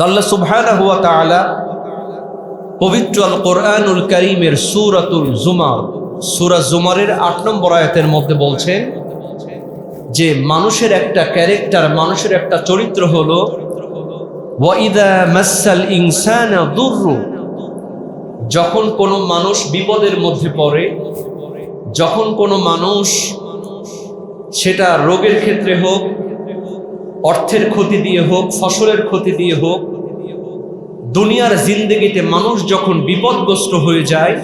তাল্লা সুবহানা হুয়া তাআলা পবিত্র আল কোরআনুল করিমের সুরাতুল জুমার, সুরা জুমারের আট নম্বর আয়াতের মধ্যে বলছেন যে, মানুষের একটা ক্যারেক্টার, মানুষের একটা চরিত্র হলো, ওয়াইদা মাসাল ইনসান দুর্রু যখন কোনো মানুষ বিপদের মধ্যে পড়ে, যখন কোনো মানুষ সেটা রোগের ক্ষেত্রে হোক অর্থের ক্ষতি দিয়ে হোক, ফসলের ক্ষতি দিয়ে হোক, দুনিয়ার জিন্দগিতে মানুষ যখন বিপদগ্রস্ত হয়ে যায়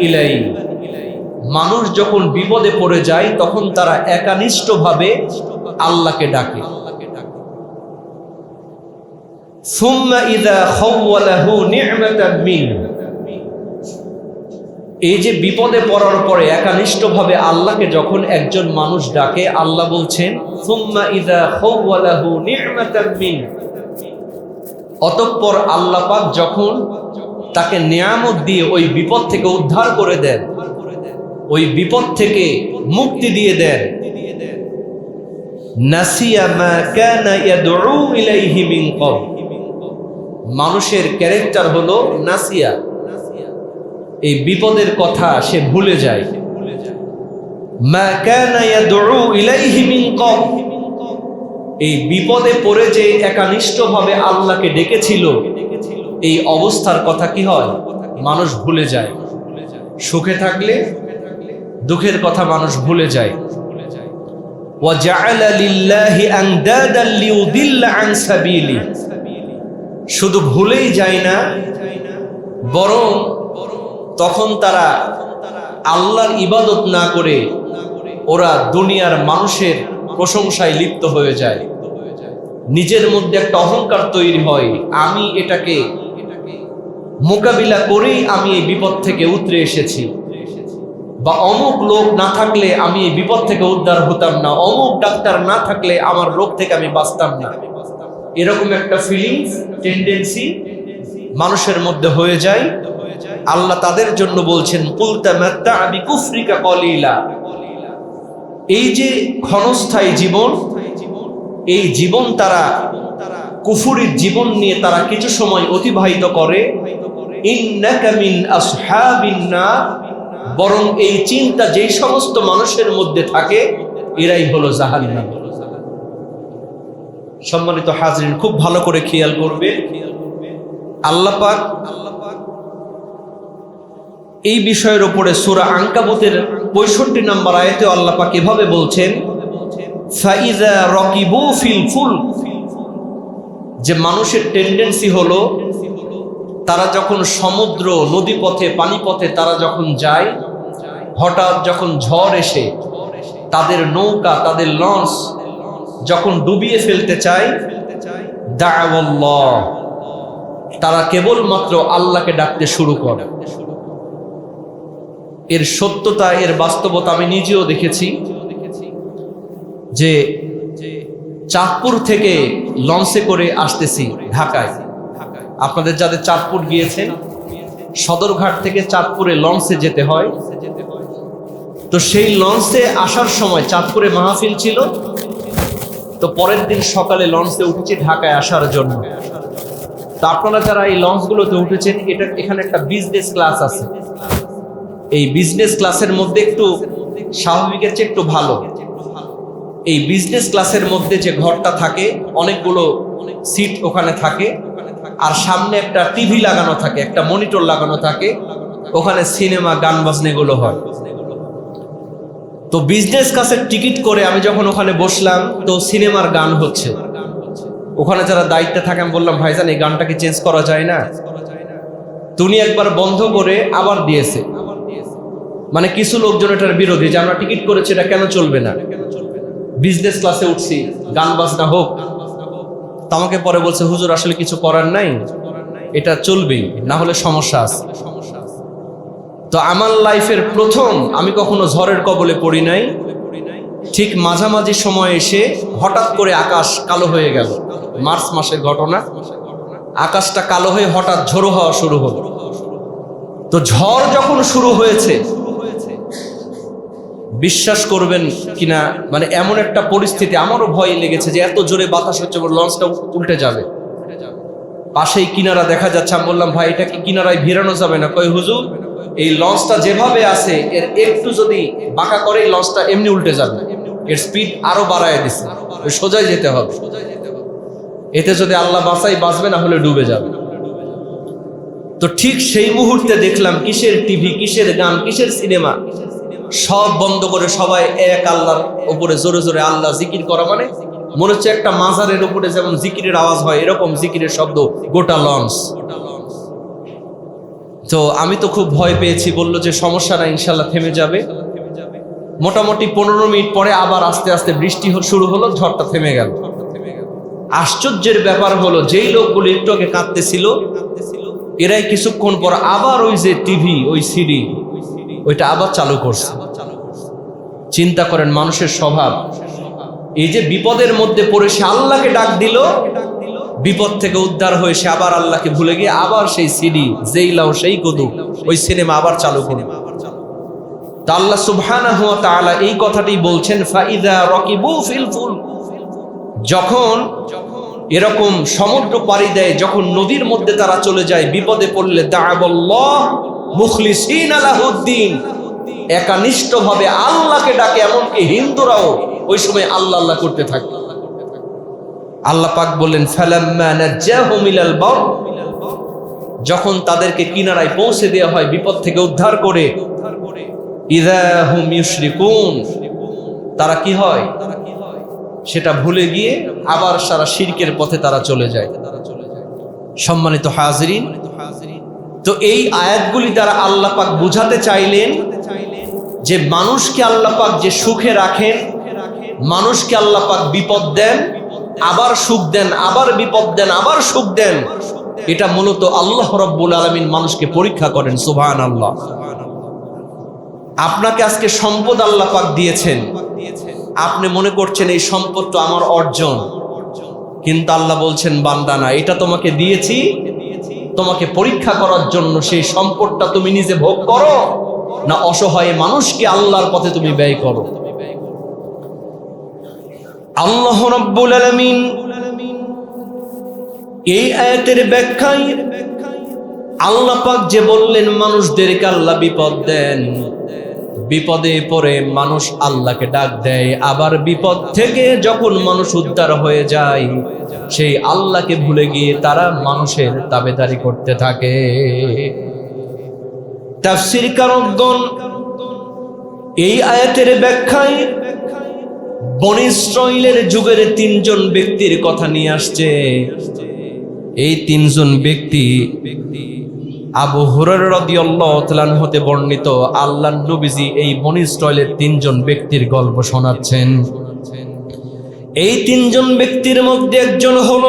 ইলাই। মানুষ যখন বিপদে পড়ে যায়, তখন তারা একানিষ্ঠভাবে আল্লাহকে ডাকে। নি'মাতান মিন। এই যে বিপদে পড়ার পরে একানিষ্ঠভাবে আল্লাহকে যখন একজন মানুষ ডাকে, আল্লাহ বলছেন অতঃপর আল্লাহ পাক যখন তাকে নিয়ামত দিয়ে ওই বিপদ থেকে উদ্ধার করে দেন, ওই বিপদ থেকে মুক্তি দিয়ে দেন মিন মানুষের ক্যারেক্টার হলো নাসিয়া। এই বিপদের কথা সে ভুলে যায়। এই বিপদে পড়ে যে একানিষ্ঠভাবে আল্লাহকে ডেকেছিল, এই অবস্থার কথা কি হয়? মানুষ ভুলে যায়। সুখে থাকলে দুঃখের কথা মানুষ ভুলে যায়। শুধু ভুলেই যায় না, বরং তখন তারা আল্লাহর ইবাদত না করে ওরা দুনিয়ার মানুষের প্রশংসায় লিপ্ত হয়ে যায়। নিজের মধ্যে একটা অহংকার তৈরি হয়, আমি এটাকে মোকাবিলা করেই আমি এই বিপদ থেকে উতরে এসেছি। বা অমুক লোক না থাকলে আমি এই বিপদ থেকে উদ্ধার হতাম না, অমুক ডাক্তার না থাকলে আমার রোগ থেকে আমি বাঁচতাম না। এরকম একটা ফিলিংস টেন্ডেন্সি মানুষের মধ্যে হয়ে যায়। আল্লাহ তাদের জন্য বলছেন এই যে ক্ষণস্থায়ী জীবন, এই জীবন তারা জীবন নিয়ে তারা কিছু সময় অতিবাহিত করে। বরং এই চিন্তা যেই সমস্ত মানুষের মধ্যে থাকে, এরাই হলো জাহান্নাম। সম্মানিত হাজরিন, খুব ভালো করে খেয়াল করবে। আল্লাহ পাক এই বিষয়ের উপরে সুরা আঙ্কাবুতের পঁয়ষট্টি নম্বর আয়তে আল্লাহ পাক এভাবে বলছেন যে মানুষের টেন্ডেন্সি হলো, তারা যখন সমুদ্র, নদীপথে, পানিপথে তারা যখন যায়, হঠাৎ যখন ঝড় এসে, তাদের নৌকা, তাদের লঞ্চ যখন ডুবিয়ে ফেলতে চায় তারা কেবলমাত্র আল্লাহকে ডাকতে শুরু করে। এর সত্যতা, এর বাস্তবতা আমি নিজেও দেখেছি যে চাঁদপুর থেকে লঞ্চে করে আসতেছি ঢাকায়। আপনাদের যাদের চাঁদপুর গিয়েছেন সদরঘাট থেকে চাঁদপুরে লঞ্চে যেতে হয়। তো সেই লঞ্চে আসার সময় চাঁদপুরে মাহফিল ছিল, তো পরের দিন সকালে লঞ্চে উঠেছি ঢাকায় আসার জন্য। তো আপনারা যারা এই লঞ্চগুলোতে উঠেছেন, এটা এখানে একটা বিজনেস ক্লাস আছে। এই বিজনেস ক্লাসের মধ্যে একটু স্বাভাবিকের চেয়ে একটু ভালো। এই বিজনেস ক্লাসের মধ্যে যে ঘরটা থাকে, অনেকগুলো সিট ওখানে থাকে, আর সামনে একটা টিভি লাগানো থাকে, একটা মনিটর লাগানো থাকে, ওখানে সিনেমা গান বাজনেগুলো হয়। তো বিজনেস ক্লাসের টিকিট করে আমি যখন ওখানে বসলাম, তো সিনেমার গান হচ্ছে। ওখানে যারা দায়িত্বে থাকে, আমি বললাম, ভাইজান, এই গানটাকে চেঞ্জ করা যায় না? তুমি একবার বন্ধ করে আবার দিয়েছে। মানে কিছু লোকজন এটার বিরোধী যে আমরা টিকিট করেছি, এটা কেন চলবে না? বিজনেস ক্লাসে উঠছি, গান বাজনা হোক। তা আমাকে পরে বলছে, হুজুর, আসলে কিছু করার নাই? এটা চলবেই, না হলে সমস্যা আছে। তো আমার লাইফের প্রথম, আমি কখনো ঝড়ের কবলে পড়ি নাই। ঠিক মাঝামাঝি সময় এসে হঠাৎ করে আকাশ কালো হয়ে গেল। মার্চ মাসের ঘটনা। আকাশটা কালো হয়ে হঠাৎ ঝোড়ো হওয়া শুরু হলো। তো ঝড় যখন শুরু হয়েছে বিশ্বাস করবেন কিনা? মানে এমন একটা পরিস্থিতি, আমারও ভয় লেগেছে যে এত জোরে বাতাস হচ্ছে লঞ্চটা উল্টে যাবে। পাশেই কিনারা দেখা যাচ্ছে, আমি বললাম, ভাই, এটা কি কিনারায় ভিড়ানো যাবে না? কই হুজুর, এই লঞ্চটা যেভাবে আছে, এর একটু যদি বাঁকা করে লঞ্চটা এমনি উল্টে যাবে। এর স্পিড আরও বাড়ায় দিছে। সোজাই যেতে হবে। এতে যদি আল্লাহ বাঁচাই বাঁচবে, না হলে ডুবে যাবে। তো ঠিক সেই মুহূর্তে দেখলাম, কিসের টিভি, কিসের গান, কিসের সিনেমা সব বন্ধ করে সবাই এক আল্লাহর উপরে জোরে জোরে আল্লাহ জিকির করা মানে? মনে হচ্ছে একটা মাজারের উপরে যেমন জিকিরের আওয়াজ হয়, এরকম জিকিরের শব্দ, গোটা লঞ্চ। তো আমি তো খুব ভয় পেয়েছি, বলল যে সমস্যা না ইনশাল্লাহ থেমে যাবে। মোটামুটি পনেরো মিনিট পরে আবার আস্তে আস্তে বৃষ্টি শুরু হলো, ঝড়টা থেমে গেল। আশ্চর্যের ব্যাপার হলো, যেই লোকগুলো একটু আগে কাঁদতেছিল, এরাই কিছুক্ষণ পর আবার ওই যে টিভি, ওই সিডি ওইটা আবার চালু করছে। চিন্তা করেন মানুষের স্বভাব। এই যে বিপদের মধ্যে পড়ে সে আল্লাহকে ডাক দিল, বিপদ থেকে উদ্ধার হয়ে সে আবার আল্লাহকে ভুলে গিয়ে আবার সেই সিডি যেই লাও সেই কদু, ওই সিনেমা আবার চালু করল। তা আল্লাহ তাআলা এই কথাটি বলছেন যখন এরকম সমুদ্র পাড়ি দেয়, যখন নদীর মধ্যে তারা চলে যায়, বিপদে পড়লে দাআবল্লাহ মুখলিসিন আলাহুদ্দিন। একানিষ্ঠ ভাবে আল্লাহকে ডাকে, এমনকি হিন্দুরাও ওই সময় আল্লাহ আল্লাহ করতে থাকে। আল্লাহ পাক বললেন যখন তাদেরকে কিনারায় পৌঁছে দেওয়া হয়, বিপদ থেকে উদ্ধার করে তারা কি হয়? সেটা ভুলে গিয়ে আবার সারা শিরকের পথে তারা চলে যায়। সম্মানিত হাজরিন তো এই আয়াতগুলি দ্বারা আল্লাহ পাক বুঝাতে চাইলেন যে মানুষকে আল্লাহ পাক যে সুখে রাখেন, মানুষকে আল্লাহ পাক বিপদ দেন, আবার সুখ দেন, আবার বিপদ দেন, আবার সুখ দেন। এটা মূলত আল্লাহ রব্বুল আলমিন মানুষকে পরীক্ষা করেন সুবাহ আল্লাহ আপনাকে আজকে সম্পদ আল্লাহ পাক দিয়েছেন। আপনি মনে করছেন এই সম্পদ তো আমার অর্জন। কিন্তু আল্লাহ বলছেন, বান্দা না, এটা তোমাকে দিয়েছি তোমাকে পরীক্ষা করার জন্য সেই সম্পদটা তুমি নিজে ভোগ করো, না অসহায় মানুষকে আল্লাহর পথে তুমি ব্যয় করো। আল্লাহ রব্বুল আলামিন এই আয়াতের ব্যাখ্যায় আল্লাহ পাক যে বললেন, মানুষদেরকে আল্লাহ বিপদ দেন। বিপদে পড়ে মানুষ আল্লাহকে ডাক দেয়। আবার বিপদ থেকে যখন মানুষ উদ্ধার হয়ে যায়, সেই আল্লাহকে ভুলে গিয়ে তারা মানুষের তাবেদারি করতে থাকে। এই আয়াতের ব্যাখ্যায় বনিশ্রইলের যুগের তিনজন ব্যক্তির কথা নিয়ে আসছে। এই তিনজন ব্যক্তি আবু হুরার রাদিয়াল্লাহু তাআলা হতে বর্ণিত আল্লাহ নবীজি এই বনি ইসরাইলের তিনজন ব্যক্তির গল্প শোনাচ্ছেন। এই তিনজন ব্যক্তির মধ্যে একজন হল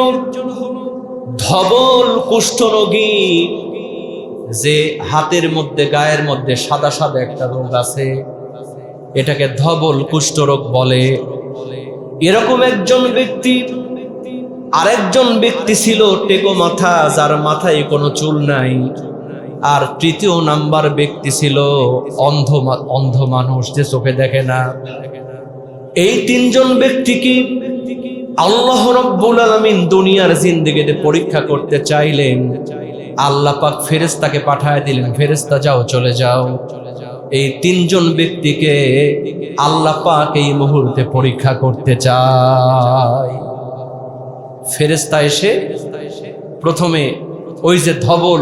ধবল কুষ্ঠরোগী যে হাতের মধ্যে, গায়ের মধ্যে সাদা সাদা একটা রোগ আছে। এটাকে ধবল কুষ্ঠরোগ বলে। এরকম একজন ব্যক্তি, আরেকজন ব্যক্তি ছিল টেকো মাথা, যার মাথায় কোনো চুল নাই। আর তৃতীয় নাম্বার ব্যক্তি ছিল অন্ধ অন্ধ মানুষ, যে চোখে দেখে না। এই তিনজন ব্যক্তিকে আল্লাহ রব্বুল আলামিন দুনিয়ার জিন্দেগিতে পরীক্ষা করতে চাইলেন? আল্লাহ পাক ফেরেশতাকে পাঠায় দিলেন, ফেরেশতা যাও, চলে যাও। এই তিনজন ব্যক্তিকে আল্লাহ পাক এই মুহূর্তে পরীক্ষা করতে চায়। ফেরেশতা এসে প্রথমে ওই যে ধবল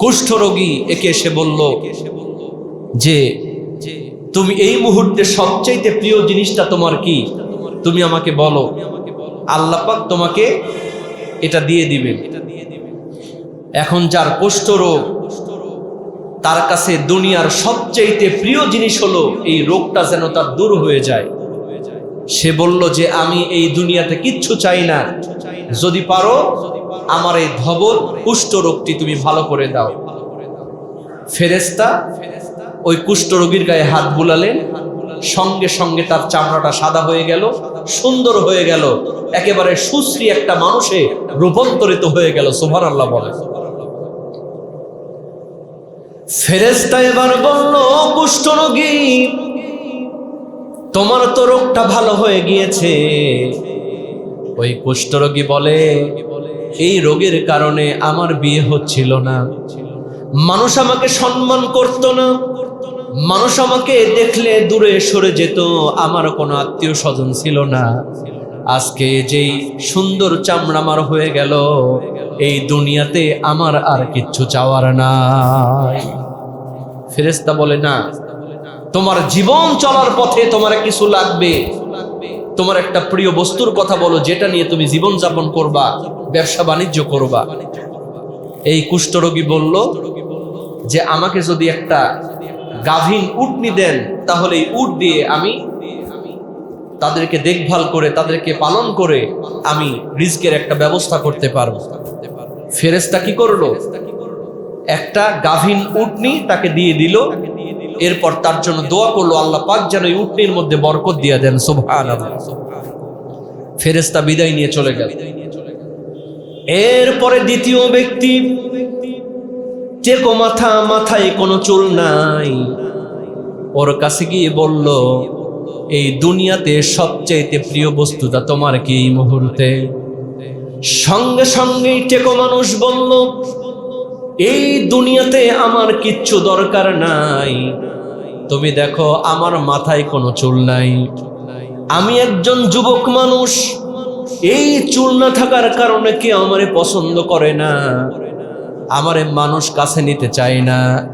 কুষ্ঠরোগী একে এসে বলল, যে, তুমি এই মুহূর্তে সবচাইতে প্রিয় জিনিসটা তোমার কি? তুমি আমাকে বলো। আল্লাহ পাক তোমাকে এটা দিয়ে দিবেন এখন যার কুষ্ঠরোগ তার কাছে দুনিয়ার সবচাইতে প্রিয় জিনিস হলো এই রোগটা যেন তার দূর হয়ে যায়। সে বলল যে, আমি এই দুনিয়াতে কিচ্ছু চাই না। যদি পারো আমার এই ধবল কুষ্ঠ রোগটি তুমি ভালো করে দাও। ফেরেস্তা ওই কুষ্ঠ রোগীর গায়ে হাত বুলালেন। সঙ্গে সঙ্গে তার চামড়াটা সাদা হয়ে গেল, সুন্দর হয়ে গেল। একেবারে সুশ্রী একটা মানুষে রূপান্তরিত হয়ে গেল সোভার আল্লাহ বলে ফেরেস্তা এবার বলল কুষ্ঠ রোগী, তোমার তো রোগটা ভালো হয়ে গিয়েছে। ওই কুষ্ঠরোগী বলে এই রোগের কারণে আমার বিয়ে হচ্ছিল না। মানুষ আমাকে সম্মান করত না। মানুষ আমাকে দেখলে দূরে সরে যেত। আমার কোনো আত্মীয় স্বজন ছিল না। আজকে যেই সুন্দর চামড়া আমার হয়ে গেল, এই দুনিয়াতে আমার আর কিচ্ছু চাওয়ার নাই। ফেরেস্তা বলে, না, তোমার জীবন চলার পথে তোমার কিছু লাগবে। তোমার একটা প্রিয় বস্তুর কথা বলো, যেটা নিয়ে তুমি জীবন যাপন করবা, ব্যবসা বাণিজ্য করবা। এই কুষ্ঠরোগী বলল যে, আমাকে যদি একটা গাভীন উটনি দেন, তাহলে এই উট দিয়ে আমি তাদেরকে দেখভাল করে, তাদেরকে পালন করে আমি রিস্কের একটা ব্যবস্থা করতে পারব। ফেরেস্তা কি করল? একটা গাভীন উটনি তাকে দিয়ে দিল এরপর তার জন্য দোয়া করল, আল্লাহ পাক যেন এই উটনির মধ্যে বরকত দিয়ে দেন সুবহান ফেরেস্তা বিদায় নিয়ে চলে গেল। এরপরে দ্বিতীয় ব্যক্তি টেকো মাথা, মাথায় কোনো চুল নাই, ওর কাছে গিয়ে বলল, এই দুনিয়াতে সবচাইতে প্রিয় বস্তুটা তোমার কি এই মুহূর্তে? সঙ্গে সঙ্গেই টেকো মানুষ বলল এই দুনিয়াতে আমার কিচ্ছু দরকার নাই। তুমি দেখো, আমার মাথায় কোনো চুল নাই। আমি একজন যুবক মানুষ। এই চুল না থাকার কারণে কেউ আমারে পছন্দ করে না। আমারে মানুষ কাছে নিতে চায় না।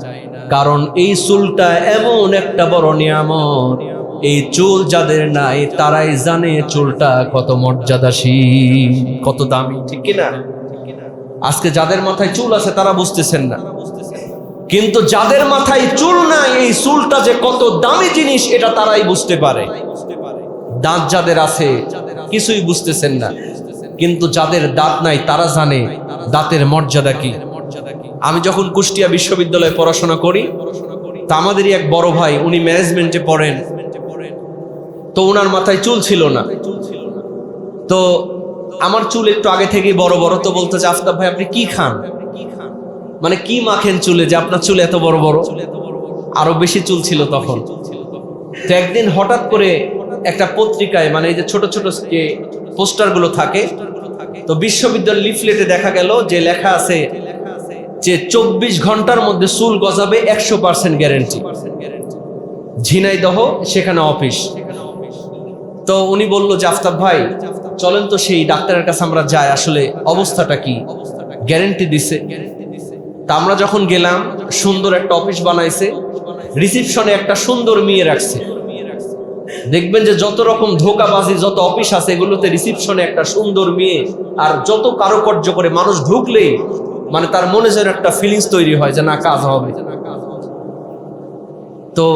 কারণ এই চুলটা এমন একটা বড় নিয়ামত। এই চুল যাদের নাই, তারাই জানে চুলটা কত মর্যাদাশীল, কত দামি, ঠিক কিনা? আজকে যাদের মাথায় চুল আছে তারা বুঝতেছেন না। কিন্তু যাদের মাথায় চুল নাই, এই চুলটা যে কত দামি জিনিস, এটা তারাই বুঝতে পারে। দাঁত যাদের আছে, কিছুই বুঝতেছেন না। কিন্তু যাদের দাঁত নাই, তারা জানে দাঁতের মর্যাদা কি। আমি যখন কুষ্টিয়া বিশ্ববিদ্যালয়ে পড়াশোনা করি, তা আমাদেরই এক বড় ভাই, উনি ম্যানেজমেন্টে পড়েন। তো ওনার মাথায় চুল ছিল না। তো আমার চুল একটু আগে থেকেই বড় বড় তো বলতে যে আফতাব ভাই, আপনি কি খান? মানে কি মাখেন চুলে যে আপনার চুল এত বড় বড়? আরও বেশি চুল ছিল তখন। তো একদিন হঠাৎ করে একটা পত্রিকায় মানে এই যে ছোট ছোট যে পোস্টারগুলো থাকে, তো বিশ্ববিদ্যালয় লিফলেটে দেখা গেল যে লেখা আছে যে চব্বিশ ঘণ্টার মধ্যে চুল গজাবে একশো পার্সেন্ট গ্যারেন্টি। ঝিনাইদহ, সেখানে অফিস। তো উনি বলল যে, আফতাব ভাই চলেন তো সেই ডাক্তারের কাছে আমরা যাই, আসলে অবস্থাটা কি? গ্যারেন্টি দিছে। তা আমরা যখন গেলাম, সুন্দর একটা অফিস বানাইছে, রিসিপশনে একটা সুন্দর মেয়ে রাখছে। দেখবেন যে যত রকম ধোকাবাজি, যত অফিস আছে, এগুলোতে রিসিপশনে একটা সুন্দর মেয়ে, আর যত কারুকার্য করে মানুষ ঢুকলেই মানে তার মনে যেন একটা ফিলিংস তৈরি হয় যে না, কাজ হবে। তো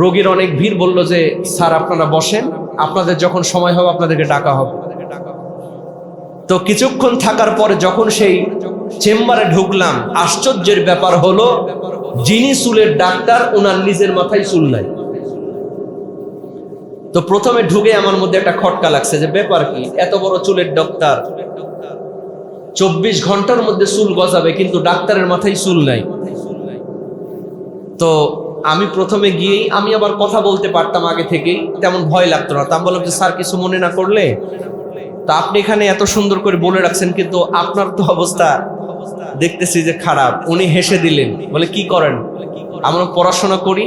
রোগীর অনেক ভিড় বলল যে, স্যার, আপনারা বসেন, আপনাদের যখন সময় হবে, আপনাদেরকে ডাকা হবে। তো কিছুক্ষণ থাকার পরে যখন সেই চেম্বারে ঢুকলাম, আশ্চর্যের ব্যাপার হলো, যিনি চুলের ডাক্তার ওনার নিজের মাথায় চুল নাই। তো প্রথমে ঢুকে আমার মধ্যে একটা খটকা লাগছে যে, ব্যাপার কি? এত বড় চুলের ডাক্তার চব্বিশ ঘণ্টার মধ্যে চুল গজাবে, কিন্তু ডাক্তারের মাথায় চুল নাই। তো আমি প্রথমে গিয়েই, আমি আবার কথা বলতে পারতাম আগে থেকেই, তেমন ভয় লাগতো না। তা বললাম যে, স্যার, কিছু মনে না করলে তা আপনি এখানে এত সুন্দর করে বলে রাখছেন, কিন্তু আপনার তো অবস্থা দেখতেছি যে খারাপ। উনি হেসে দিলেন, বলে, কি করেন? আমরা পড়াশোনা করি,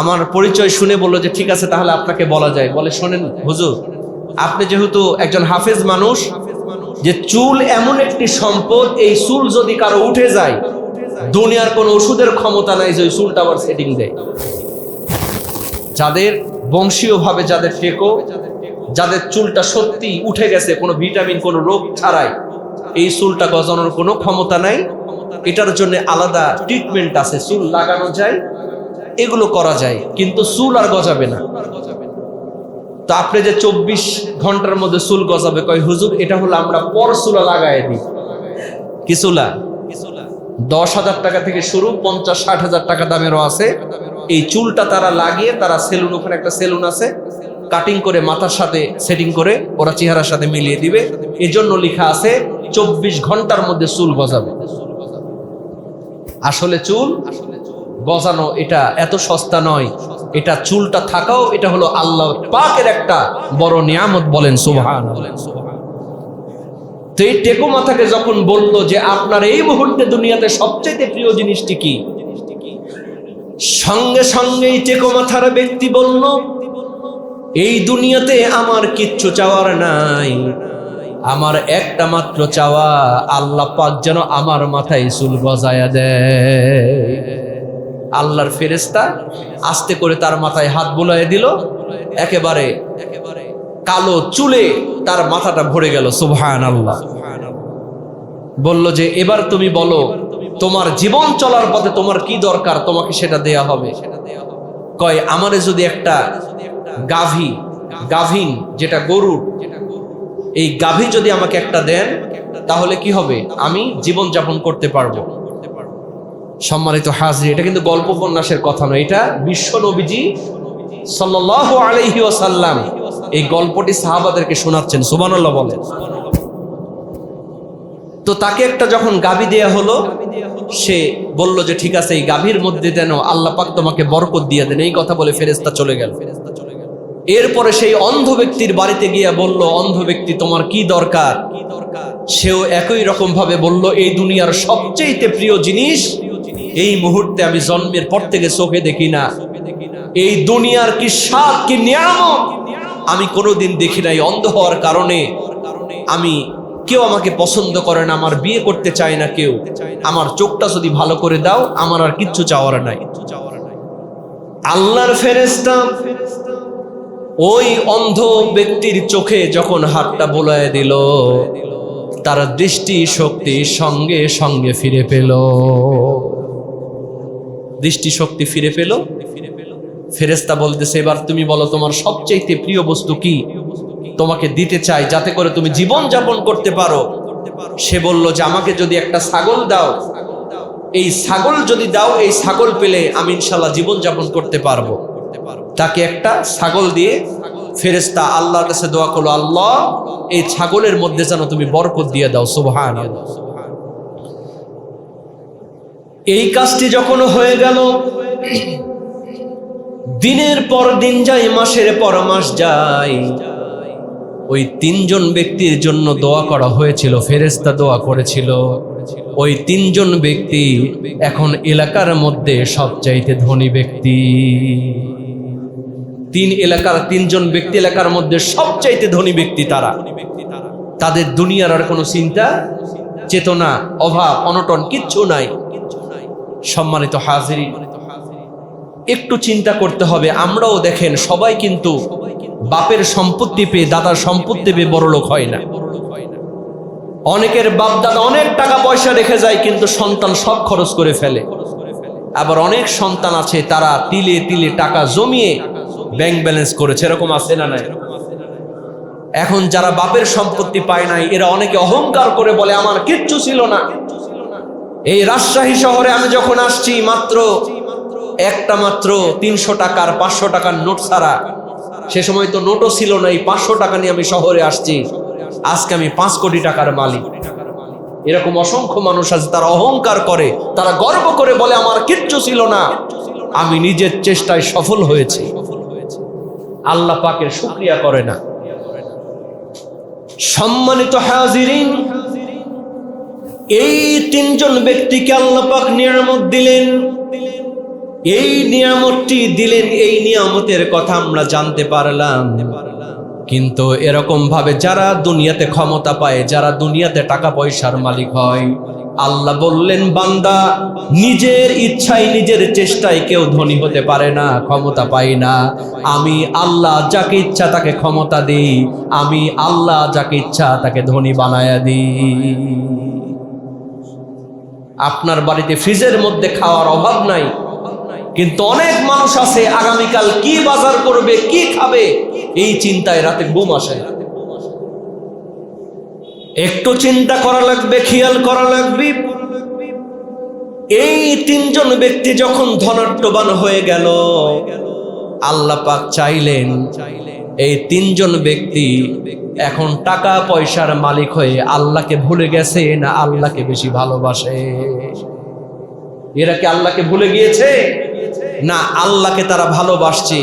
আমার পরিচয় শুনে বলল যে, ঠিক আছে, তাহলে আপনাকে বলা যায়। বলে, শোনেন, হুজুর, আপনি যেহেতু একজন হাফেজ মানুষ, যে চুল এমন একটি সম্পদ, এই চুল যদি কারও উঠে যায়, দুনিয়ার কোনো ওষুধের ক্ষমতা নাই যে ওই চুলটা আবার সেটিং দেয়। যাদের বংশীয়ভাবে যাদের টেকো যাদের চুলটা সত্যি উঠে গেছে, কোনো ভিটামিন, কোনো রোগ ছাড়াই, এই চুলটা গজানোর কোনো ক্ষমতা নাই। এটার জন্য আলাদা ট্রিটমেন্ট আছে, চুল লাগানো যায়, এগুলো করা যায়, কিন্তু চুল আর গজাবে না। তো আপনি যে চব্বিশ ঘণ্টার মধ্যে চুল গজাবে, কয়, হুজুর, এটা হলো আমরা পর চুলা লাগাই দিই। কিছুলা দশ হাজার টাকা থেকে শুরু, পঞ্চাশ, ষাট হাজার টাকা দামেরও আছে। এই চুলটা তারা লাগিয়ে, তারা সেলুন, ওখানে একটা সেলুন আছে। কাটিং করে মাথার সাথে সেটিং করে, ওরা চেহারার সাথে মিলিয়ে দিবে। এই জন্য লেখা আছে, চব্বিশ ঘণ্টার মধ্যে চুল গজাবে। আসলে চুল গজানো এটা এত সস্তা নয়। এটা চুলটা থাকাও, এটা হলো আল্লাহ পাকের একটা বড় নিয়ামত বলেন সুবহান তো এই টেকো মাথাকে যখন বলল যে আপনার এই মুহূর্তে দুনিয়াতে সবচেয়ে প্রিয় জিনিসটি কি? সঙ্গে সঙ্গে এই টেকো মাথার ব্যক্তি বলল এই দুনিয়াতে আমার কিচ্ছু চাওয়ার নাই। আমার একটা মাত্র চাওয়া, আল্লাহ পাক যেন আমার মাথায় চুল গজায়া দেয়। আল্লাহর ফেরেস্তা আস্তে করে তার মাথায় হাত বুলায় দিল, একেবারে কালো চুলে তার মাথাটা ভরে গেল সুবহান আল্লাহ বলল যে, এবার তুমি বলো, তোমার জীবন চলার পথে তোমার কি দরকার? তোমাকে সেটা দেয়া হবে। কয়, আমারে যদি একটা গাভী, গাভীন, যেটা গরুর এই গাভী যদি আমাকে একটা দেন, তাহলে কি হবে? আমি জীবন যাপন করতে পারব। সম্মানিত হাজরি এটা কিন্তু গল্প উপন্যাসের কথা নয়, এটা বিশ্ব নবীজি সাল্লাহ এই গল্পটি সাহাবাদেরকে শোনাচ্ছেন, সুবহানাল্লাহ বলেন। তো তাকে একটা যখন গাভী দেয়া হলো, সে বলল যে, ঠিক আছে, এই গাভীর মধ্যে দেন আল্লাহ পাক তোমাকে বরকত দিয়ে দেন। এই কথা বলে ফেরেস্তা চলে গেল। এরপরে সেই অন্ধ ব্যক্তির বাড়িতে গিয়ে বলল, অন্ধ ব্যক্তি, তোমার কি দরকার? সেও একই রকম ভাবে বলল, এই দুনিয়ার সবচেয়ে প্রিয় জিনিস, এই মুহূর্তে আমি জন্মের পর থেকে চোখে দেখি না। এই দুনিয়ার কি স্বাদ, কি নিয়ামক আমি কোনোদিন দেখি নাই অন্ধ হওয়ার কারণে। আমি কেউ আমাকে পছন্দ করে না, আমার বিয়ে করতে চায় না কেউ। আমার চোখটা যদি ভালো করে দাও, আমার আর কিচ্ছু চাওয়ার নাই। আল্লাহর ফেরেস্তা ওই অন্ধ ব্যক্তির চোখে যখন হাতটা বোলায় দিল, তার দৃষ্টি শক্তি সঙ্গে সঙ্গে ফিরে পেল। দৃষ্টি শক্তি ফিরে পেল। ফেরেস্তা বলতেছে, এবার তুমি বলো, তোমার সবচেয়ে প্রিয় বস্তু কি? তোমাকে দিতে চাই যাতে করে তুমি জীবন যাপন করতে পারো। সে বলল, যে আমাকে যদি একটা ছাগল দাও, এই ছাগল যদি দাও, এই ছাগল পেলে আমি ইনশাল্লাহ জীবন যাপন করতে পারব। তাকে একটা ছাগল দিয়ে ফেরেস্তা আল্লাহর কাছে দোয়া করল, আল্লাহ, এই ছাগলের মধ্যে যেন তুমি বরকত দিয়ে দাও সুবহান এই কাজটি যখন হয়ে গেল, দিনের পর দিন যায়, মাসের পর মাস যায়। ওই তিনজন ব্যক্তির জন্য দোয়া করা হয়েছিল ফেরেস্তা দোয়া করেছিল। ওই তিনজন ব্যক্তি এখন এলাকার মধ্যে সবচাইতে ধনী ব্যক্তি। তিন এলাকার তিনজন ব্যক্তি এলাকার মধ্যে সবচাইতে ধনী ব্যক্তি তারা। তাদের দুনিয়ার আর কোনো চিন্তা, চেতনা, অভাব, অনটন কিচ্ছু নাই। সম্মানিত হাজিরি একটু চিন্তা করতে হবে, আমরাও দেখেন সবাই কিন্তু বাপের সম্পত্তি পেয়ে দাদার সম্পত্তি পেয়ে বড় লোক হয় না। অনেকের বাপ দাদা অনেক টাকা পয়সা রেখে যায়, কিন্তু সন্তান সব খরচ করে ফেলে। আবার অনেক সন্তান আছে, তারা তিলে তিলে টাকা জমিয়ে ব্যাংক ব্যালেন্স করেছে, এরকম আছে না নাই? এখন যারা বাপের সম্পত্তি পায় নাই, এরা অনেকে অহংকার করে বলে, আমার কিচ্ছু ছিল না। এই রাজশাহী শহরে আমি যখন আসছি, মাত্র একটা মাত্র তিনশো টাকার, পাঁচশো টাকার নোট ছাড়া, সে সময় তো নোটও ছিল না, এই পাঁচশো টাকা নিয়ে আমি শহরে আসছি। আজকে আমি পাঁচ কোটি টাকার মালিক। এরকম অসংখ্য মানুষ আছে, তারা অহংকার করে, তারা গর্ব করে বলে, আমার কিচ্ছু ছিল না। আমি নিজের চেষ্টায় সফল হয়েছি। আল্লাহ পাকের শুক্রিয়া করে না। সম্মানিত হাজিরিন, এই তিনজন ব্যক্তিকে আল্লাহ পাক নিয়ামত দিলেন। এই নিয়ামতটি দিলেন, এই নিয়ামতের কথা আমরা জানতে পারলাম। কিন্তু এরকম ভাবে যারা দুনিয়াতে ক্ষমতা পায়, যারা দুনিয়াতে টাকা পয়সার মালিক হয় আল্লাহ বললেন, বান্দা, নিজের ইচ্ছায় নিজের চেষ্টায় কেউ ধনী হতে পারে না, ক্ষমতা পাই না আমি আল্লাহ যাকে ইচ্ছা তাকে ক্ষমতা দিই, আমি আল্লাহ যাকে ইচ্ছা তাকে ধনী বানায়া দিই আপনার বাড়িতে ফ্রিজের মধ্যে খাওয়ার অভাব নাই, কিন্তু অনেক মানুষ আছে, আগামীকাল কি বাজার করবে, কি খাবে, এই চিন্তায় রাতে ঘুম আসে না। একটু চিন্তা করা লাগবে, খেয়াল করা লাগবে। এই তিনজন ব্যক্তি যখন ধনাট্যবান হয়ে গেল, আল্লাহ পাক চাইলেন এই তিনজন ব্যক্তি এখন টাকা পয়সার মালিক হয়ে আল্লাহকে ভুলে গেছে না আল্লাহকে বেশি ভালোবাসে? এরা কি আল্লাহকে ভুলে গিয়েছে? না, আল্লাহকে তারা ভালোবাসছে।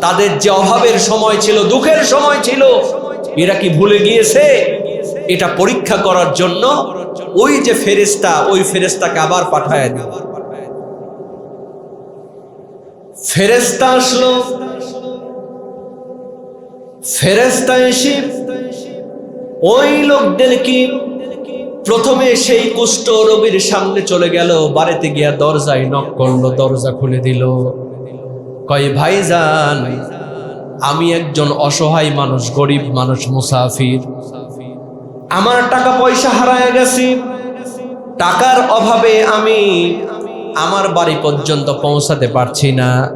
তাদের যে অভাবের সময় ছিল, দুঃখের সময় ছিল, এরা কি ভুলে গিয়েছে? এটা পরীক্ষা করার জন্য ওই যে ফেরেস্তা ওই ফেরেস্তাকে আবার পাঠায় ফেরেস্তা আসলো। ফেরেস্তা এসে ওই লোকদের কি প্রথমে সেই কুষ্ঠ রোগীর সামনে চলে গেল, বাড়িতে গিয়া দরজায় নক করল, দরজা খুলে দিল। কয়, ভাইজান, আমি একজন অসহায় মানুষ, গরিব মানুষ, মুসাফির। আমার টাকা পয়সা হারায় গেছি। টাকার অভাবে আমি আমার বাড়ি পর্যন্ত পৌঁছাতে পারছি না।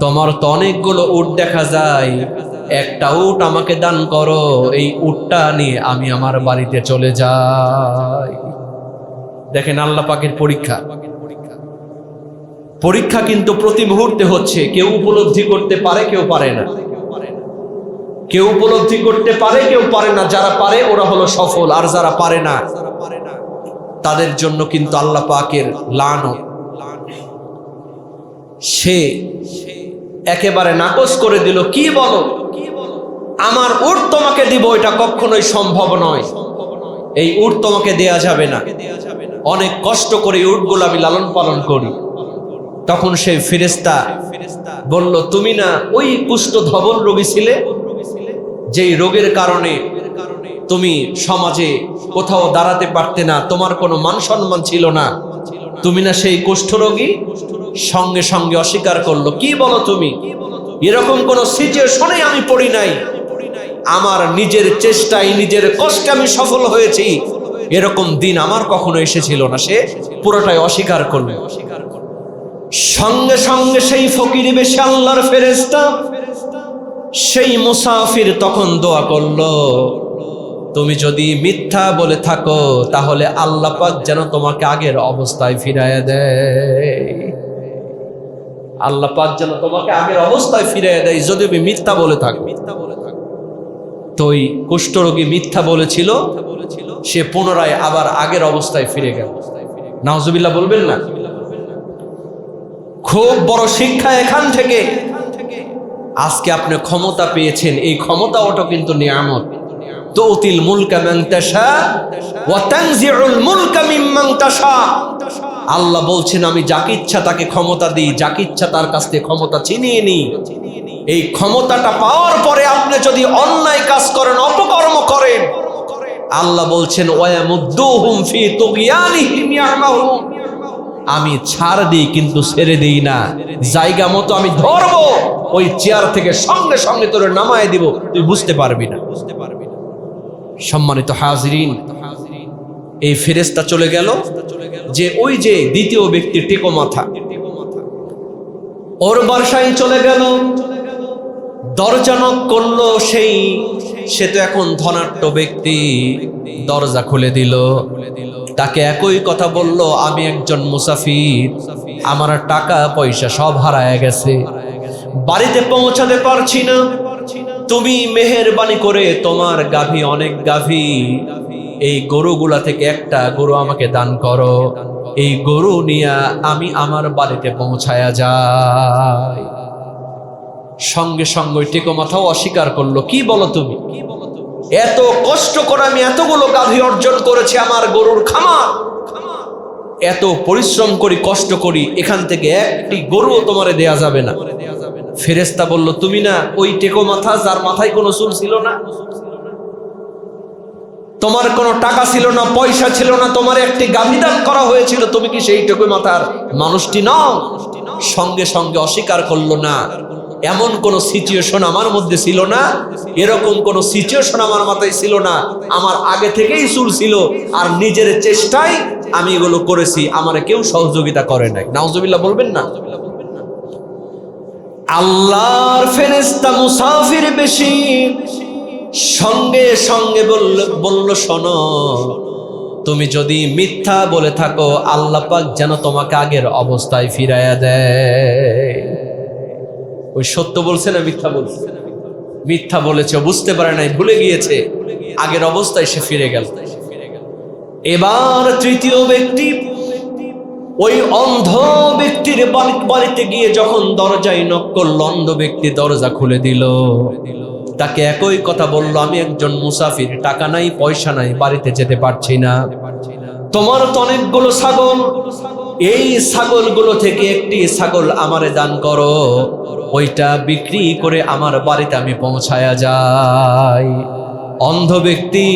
তোমার তো অনেকগুলো উট দেখা যায়। একটা উট আমাকে দান করো, এই উটটা নিয়ে আমি আমার বাড়িতে চলে যাই। দেখেন আল্লাহ পাকের পরীক্ষা। পরীক্ষা কিন্তু প্রতি মুহূর্তে হচ্ছে। কেউ উপলব্ধি করতে পারে, কেউ পারে না। কেউ উপলব্ধি করতে পারে, কেউ পারে না। যারা পারে, ওরা হলো সফল, আর যারা পারে না, তাদের জন্য কিন্তু আল্লাহ পাকের লানত। সে একেবারে নাকচ করে দিল, কি বলো? আমার উট তোমাকে দিব, এটা কখনোই সম্ভব নয়। এই উট তোমাকে দেয়া যাবে না। অনেক কষ্ট করে উটগুলো আমি লালন পালন করি। তখন সেই ফিরেস্তা বলল, তুমি না ওই কুষ্ঠ ধবল রোগী ছিলে? যেই রোগের কারণে তুমি সমাজে কোথাও দাঁড়াতে পারতে না, তোমার কোনো মান সম্মান ছিল না, তুমি না সেই কুষ্ঠরোগী সঙ্গে সঙ্গে অস্বীকার করল। কি বলো তুমি? এরকম কোন সিচুয়েশনে আমি পড়ি নাই। আমার নিজের চেষ্টায়, নিজের কষ্টে আমি সফল হয়েছি। এরকম দিন আমার কখনো এসেছিল না, সে পুরোটাই অস্বীকার করল। সঙ্গে সঙ্গে সেই ফকির বেশি আল্লাহর ফেরেস্তা সেই মুসাফির তখন দোয়া করল, তুমি যদি মিথ্যা বলে থাকো, তাহলে আল্লাহ পাক যেন তোমাকে আগের অবস্থায় ফিরাইয়া দেয়। আল্লাহ যেন তোমাকে আগের অবস্থায় ফিরাইয়া দেয়, যদি তুমি মিথ্যা বলে থাকো। মিথ্যা বলে থাকো তো ওই কুষ্ঠরোগী মিথ্যা বলেছিল, সে পুনরায় আবার আগের অবস্থায় ফিরে গেল। নাওজুবিল্লাহ বলবেন না? খুব বড় শিক্ষা এখান থেকে আজকে আপনি ক্ষমতা পেয়েছেন, এই ক্ষমতা ওটা কিন্তু নিয়ামত। তুতিল মুলকা মান তাশা ওয়া তানজিউল মুলকা মিম্মান তাশা। আল্লাহ বলছেন, আমি যাকে ইচ্ছা তাকে ক্ষমতা দিই, যাকে ইচ্ছা তার কাছ থেকে ক্ষমতা ছিনিয়ে নিই। এই ক্ষমতাটা পাওয়ার পরে আপনি যদি অন্যায় কাজ করেন, অপকর্ম করেন, আল্লাহ বলছেন ওয়ায়ামুদ্দুহুম ফি তুগয়ানিহিম ইয়ামাহুন আমি ছাড় দিই, কিন্তু ছেড়ে দিই না। জায়গা মতো আমি ধরবো। ওই চেয়ার থেকে সঙ্গে সঙ্গে তোর নামায় দিব। তুই বুঝতে পারবি না। বুঝতে পারবি না সম্মানিত হাজরিন, এই ফেরেস্তা চলে গেল যে ওই যে দ্বিতীয় ব্যক্তি টেকো মাথা ওর বাসায় চলে গেল। দরজানক করল সেই সে তো এখন ধনাট্য ব্যক্তি। দরজা খুলে দিল। তাকে একই কথা বলল, আমি একজন মুসাফির। আমার টাকা পয়সা সব হারায় গেছে। বাড়িতে পৌঁছাতে পারছি না। তুমি মেহেরবানি করে তোমার গাভী অনেক গাভী। এই গরুগুলা থেকে একটা গরু আমাকে দান করো। এই গরু নিয়ে আমি আমার বাড়িতে পৌঁছায়া যাই। সঙ্গে সঙ্গে টেকো মাথাও অস্বীকার করল। কি বলো তুমি? এত কষ্ট করে আমি এতগুলো গাভী অর্জন করেছি আমার গরুর খামার। এত পরিশ্রম করি, কষ্ট করি, এখান থেকে একটি গরুও তোমারে দেয়া যাবে না। ফেরেস্তা বলল, তুমি না ওই টেকো মাথা, যার মাথায় কোনো চুল ছিল না? তোমার কোনো টাকা ছিল না, পয়সা ছিল না, তোমার একটি গাভিদান করা হয়েছিল, তুমি কি সেই টেকো মাথার মানুষটি নও? সঙ্গে সঙ্গে অস্বীকার করল, না। এমন কোন সিচুয়েশন আমার মধ্যে ছিল না, এরকম কোন সিচুয়েশন আমার মাথায় ছিল না। আমার আগে থেকেই চুল ছিল আর নিজের চেষ্টায় আমি এগুলো করেছি। আমার কেউ সহযোগিতা করে নাই। নাউজুবিল্লাহ বলবেন না? আল্লাহর ফেরেস্তা মুসাফির বেশি সঙ্গে সঙ্গে বলল বলল, শোনো, তুমি যদি মিথ্যা বলে থাকো, আল্লাহ পাক যেন তোমাকে আগের অবস্থায় ফিরাইয়া দেয়। ওই সত্য বলছে না মিথ্যা বলছে? মিথ্যা বলেছে বুঝতে পারে নাই, ভুলে গিয়েছে। আগের অবস্থায় সে ফিরে গেল। এবার তৃতীয় ব্যক্তি, ওই অন্ধ ব্যক্তির বাড়িতে গিয়ে যখন দরজায় নক করল, অন্ধ ব্যক্তি দরজা খুলে দিল। তাকে একই কথা বলল, আমি একজন মুসাফির, টাকা নাই, পয়সা নাই, বাড়িতে যেতে পারছি না। তোমার তো অনেকগুলো ছাগল এই ছাগলগুলো থেকে একটি ছাগল আমারে দান করো। ওইটা বিক্রি করে আমার বাড়িতে আমি পৌঁছায়া যাই। অন্ধ ব্যক্তি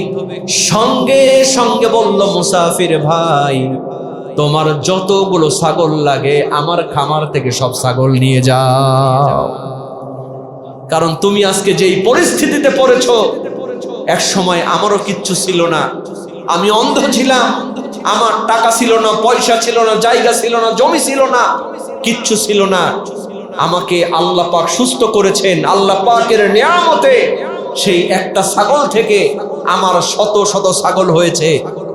সঙ্গে সঙ্গে বলল, মুসাফির ভাই, তোমার যতগুলো ছাগল লাগে, আমার খামার থেকে সব ছাগল নিয়ে যাও। কারণ তুমি আজকে যেই পরিস্থিতিতে পড়েছ এক সময় আমারও কিচ্ছু ছিল না। আমি অন্ধ ছিলাম আমার টাকা ছিল না, পয়সা ছিল না, জায়গা ছিল না, জমি ছিল না, কিচ্ছু ছিল না। আমাকে আল্লাহ পাক সুস্থ করেছেন। আল্লাহ পাকের নিয়ামতে সেই একটা ছাগল থেকে আমার শত শত ছাগল হয়েছে।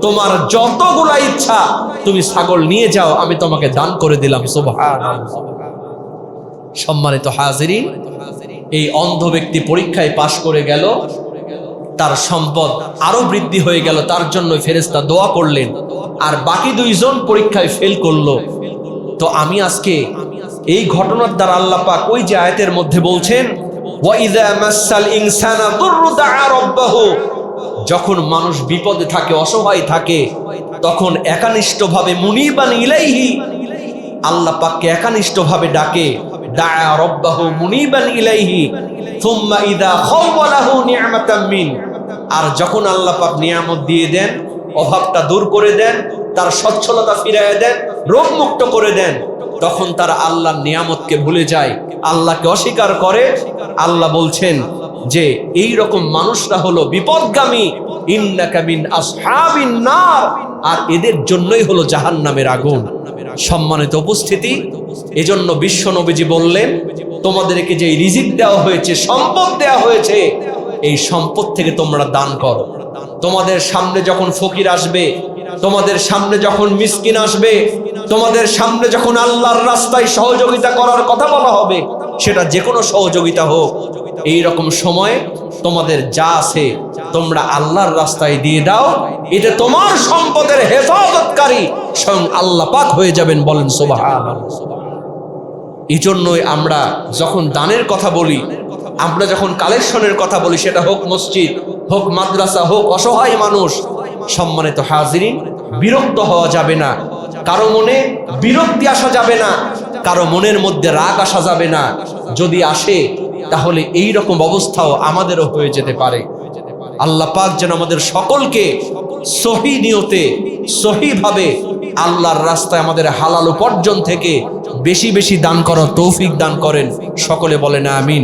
তোমার যতগুলা ইচ্ছা, তুমি ছাগল নিয়ে যাও, আমি তোমাকে দান করে দিলাম সম্মানিত হাজিরিন, এই অন্ধ ব্যক্তি পরীক্ষায় পাশ করে গেল। তার সম্পদ আরও বৃদ্ধি হয়ে গেল, তার জন্য ফেরেস্তা দোয়া করলেন। আর বাকি দুইজন পরীক্ষায় ফেল করল। তো আমি আজকে এই ঘটনার দ্বারা আল্লাহ পাক ওই যে আয়াতের মধ্যে বলছেন যখন মানুষ বিপদে থাকে, অসহায় থাকে, তখন একানিষ্ঠভাবে মুনিবান ইলাইহি, আল্লাহ পাককে একানিষ্ঠভাবে ডাকে, দাআ রব্বাহু মুনিবান ইলাইহি। আর যখন আল্লাহ পাক নিয়ামত দিয়ে দেন, অভাবটা দূর করে দেন, তার সচ্ছলতা ফিরিয়ে দেন রোগ মুক্ত করে দেন, তখন তারা আল্লাহর নিয়ামতকে ভুলে যায়, আল্লাহকে অস্বীকার করে। আল্লাহ বলছেন যে, এই রকম মানুষরা হলো বিপদগামী। ইন্নাকা মিন আসহাবিন নার। আর এদের জন্যই হলো জাহান্নামের আগুন। সম্মানিত উপস্থিতি। এজন্য বিশ্ব নবীজি বললেন তোমাদেরকে যে রিজিক দেওয়া হয়েছে, সম্পদ দেওয়া হয়েছে, এই সম্পদ থেকে তোমরা দান করো। তোমাদের সামনে যখন ফকির আসবে, তোমাদের সামনে যখন মিসকিন আসবে, তোমাদের সামনে যখন আল্লাহর রাস্তায় সহযোগিতা করার কথা বলা হবে, সেটা যে কোনো সহযোগিতা হোক এই রকম সময় তোমাদের যা আছে তোমরা আল্লাহর রাস্তায় দিয়ে দাও। এটা তোমার সম্পদের হেফাজতকারী স্বয়ং আল্লাহ পাক হয়ে যাবেন বলেন সোবাহ এই জন্যই আমরা যখন দানের কথা বলি, আমরা যখন কালেকশনের কথা বলি, সেটা হোক মসজিদ, হোক মাদ্রাসা, হোক অসহায় মানুষ, সম্মানিত হাজিরিন, বিরক্ত হওয়া যাবে না। কারও মনে বিরক্তি আসা যাবে না, কারও মনের মধ্যে রাগ আসা যাবে না। যদি আসে, তাহলে এই রকম অবস্থাও আমাদেরও হয়ে যেতে পারে। আল্লাহ পাক যেন আমাদের সকলকে সহি নিয়তে, সহিভাবে আল্লাহর রাস্তায় আমাদের হালাল উপার্জন থেকে বেশি বেশি দান করার তৌফিক দান করেন। সকলে বলেন আমিন।